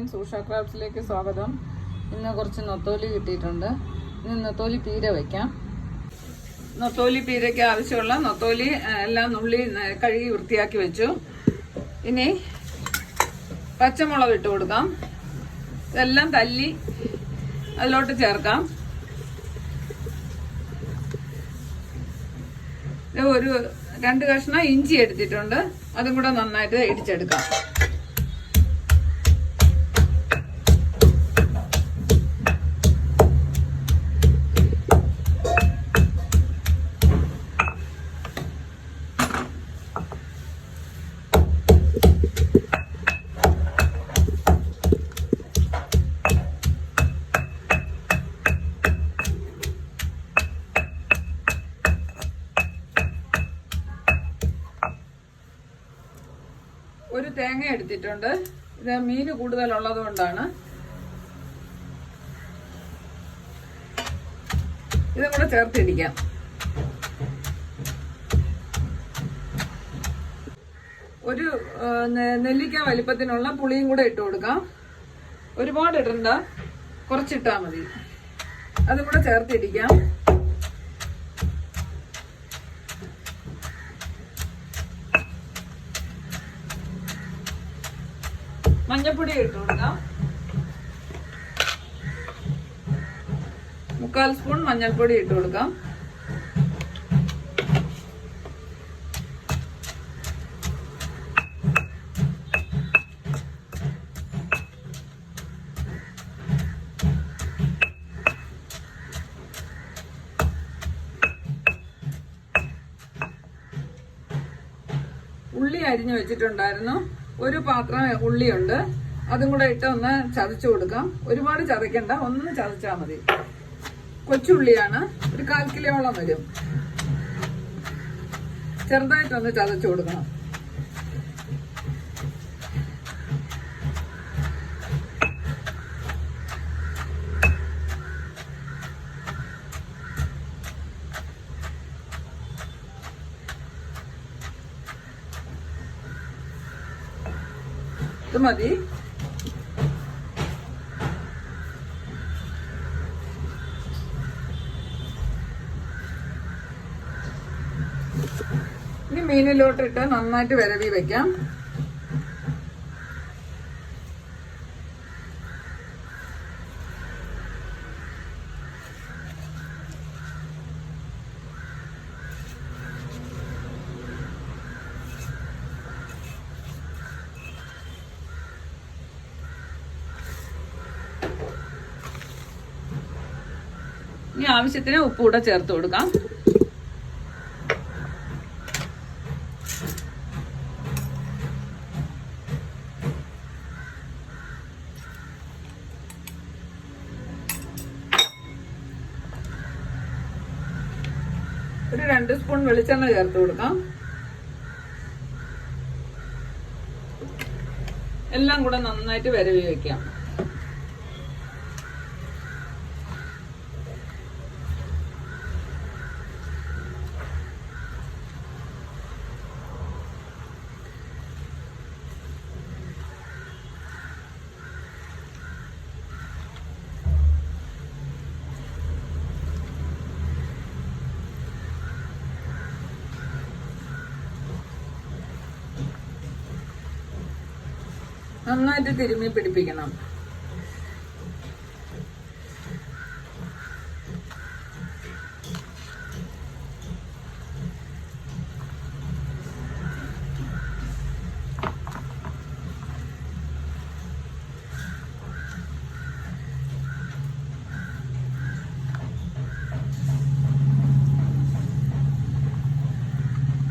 Friends Usha ക്രാഫ്റ്റ്സിലേക്ക് സ്വാഗതം. ഇന്ന് കുറച്ച് നൊത്തോലി കിട്ടിയിട്ടുണ്ട്. ഇന്ന് നൊത്തോലി പീര വയ്ക്കാം നൊത്തോലി പീരയ്ക്ക് ആവശ്യമുള്ള നൊത്തോലി എല്ലാം നുള്ളി കഴുകി വൃത്തിയാക്കി വെച്ചു. ഇനി പച്ചമുളക് ഇട്ട് കൊടുക്കാം. ഇതെല്ലാം തല്ലി അതിലോട്ട് ചേർക്കാം. ഒരു രണ്ട് കഷ്ണം ഇഞ്ചി എടുത്തിട്ടുണ്ട്. അതും കൂടെ നന്നായിട്ട് ഇടിച്ചെടുക്കാം. ഒരു തേങ്ങ എടുത്തിട്ടുണ്ട്. ഇത് മീന് കൂടുതലുള്ളത് കൊണ്ടാണ്. ഇതും കൂടെ ചേർത്തിടിക്കാം ഒരു നെല്ലിക്ക വലിപ്പത്തിനുള്ള പുളിയും കൂടെ ഇട്ട് കൊടുക്കാം. ഒരുപാട് ഇടണ്ട കുറച്ചിട്ടാ മതി. അതും കൂടെ ചേർത്തിടിക്കാം മഞ്ഞപ്പൊടി ഇട്ട് കൊടുക്കാം. മുക്കാൽ സ്പൂൺ മഞ്ഞൾപ്പൊടി ഇട്ട് കൊടുക്കാം. ഉള്ളി അരിഞ്ഞു വെച്ചിട്ടുണ്ടായിരുന്നു. ഒരു പാത്രം ഉള്ളിയുണ്ട്. അതും കൂടെ ഇട്ട് ഒന്ന് ചതച്ചു കൊടുക്കാം. ഒരുപാട് ചതയ്ക്കണ്ട. ഒന്ന് ചതച്ചാൽ മതി. കൊച്ചുള്ളിയാണ്. ഒരു കാൽ കിലോളം വരും. ചെറുതായിട്ടൊന്ന് ചതച്ചു കൊടുക്കണം. ഇത് മതി. ഇനി മീനിലോട്ടിട്ട് നന്നായിട്ട് വിരവി വെക്കാം. ഇനി ആവശ്യത്തിന് ഉപ്പ് കൂടെ ചേർത്ത് കൊടുക്കാം. ഒരു രണ്ട് സ്പൂൺ വെളിച്ചെണ്ണ ചേർത്ത് കൊടുക്കാം. എല്ലാം കൂടെ നന്നായിട്ട് വരവി വെക്കാം. നന്നായിട്ട് തിരുമ്മി പിടിപ്പിക്കണം.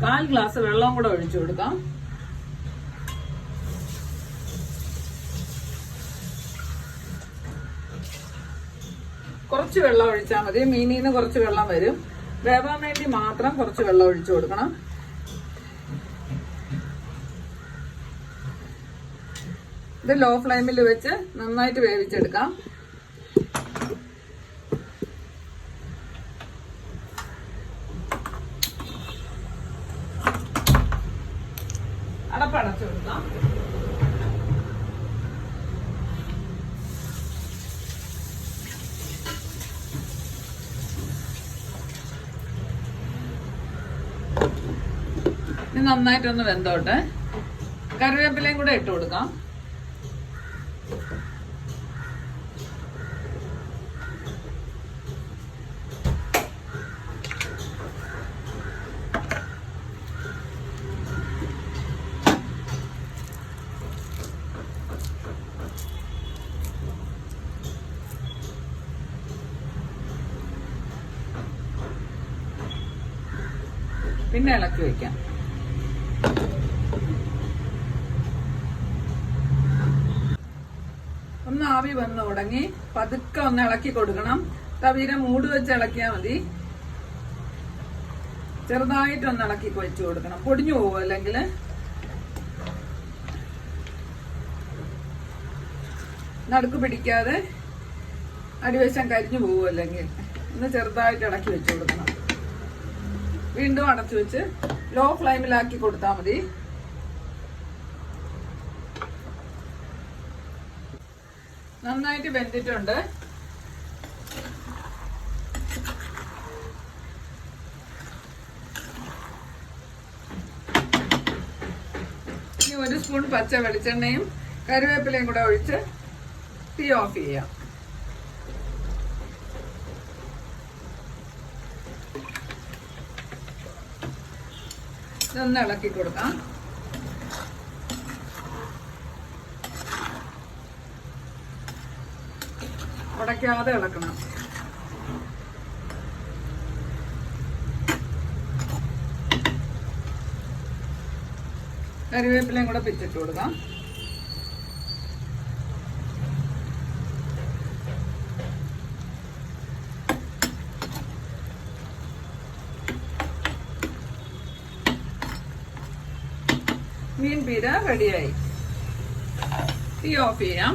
കാൽ ഗ്ലാസ് വെള്ളം കൂടെ ഒഴിച്ചു കൊടുക്കാം. കുറച്ച് വെള്ളം ഒഴിച്ചാൽ മതി. മീനിൽ നിന്ന് കുറച്ച് വെള്ളം വരും. വേവാൻ വേണ്ടി മാത്രം കുറച്ച് വെള്ളം ഒഴിച്ചു കൊടുക്കണം. ഇത് ലോ ഫ്ലെയിമിൽ വെച്ച് നന്നായിട്ട് വേവിച്ചെടുക്കാം. അടപ്പടച്ചു കൊടുക്കാം. ഇത് നന്നായിട്ടൊന്ന് വെന്തോട്ടെ. കറിവേപ്പിലയും കൂടെ ഇട്ട് കൊടുക്കാം. പിന്നെ ഇളക്കി വെക്കാം. ഒന്ന് ആവി വന്ന് തുടങ്ങി പതുക്കെ ഒന്ന് ഇളക്കി കൊടുക്കണം. തവിര മൂട് വെച്ച് ഇളക്കിയാൽ മതി. ചെറുതായിട്ടൊന്ന് ഇളക്കി വെച്ച് കൊടുക്കണം. പൊടിഞ്ഞു പോകും അല്ലെങ്കിൽ? നടുക്ക് പിടിക്കാതെ അടിവശം കരിഞ്ഞു പോകും അല്ലെങ്കിൽ? ഒന്ന് ചെറുതായിട്ട് ഇളക്കി വെച്ച് കൊടുക്കണം. വീണ്ടും അടച്ചു വെച്ച് ലോ ഫ്ലെയിമിലാക്കി കൊടുത്താൽ മതി. നന്നായിട്ട് വെന്തിട്ടുണ്ട്. ഒരു സ്പൂൺ പച്ച വെളിച്ചെണ്ണയും കറിവേപ്പിലയും കൂടെ ഒഴിച്ച് തീ ഓഫ് ചെയ്യാം. ഇതൊന്ന് ഇളക്കി കൊടുക്കാം. ഉടയ്ക്കാതെ ഇളക്കണം. കറിവേപ്പിലയും കൂടെ പിച്ചിട്ട് കൊടുക്കാം. മീൻ പീര റെഡിയായി തീ ഓഫ് ചെയ്യാം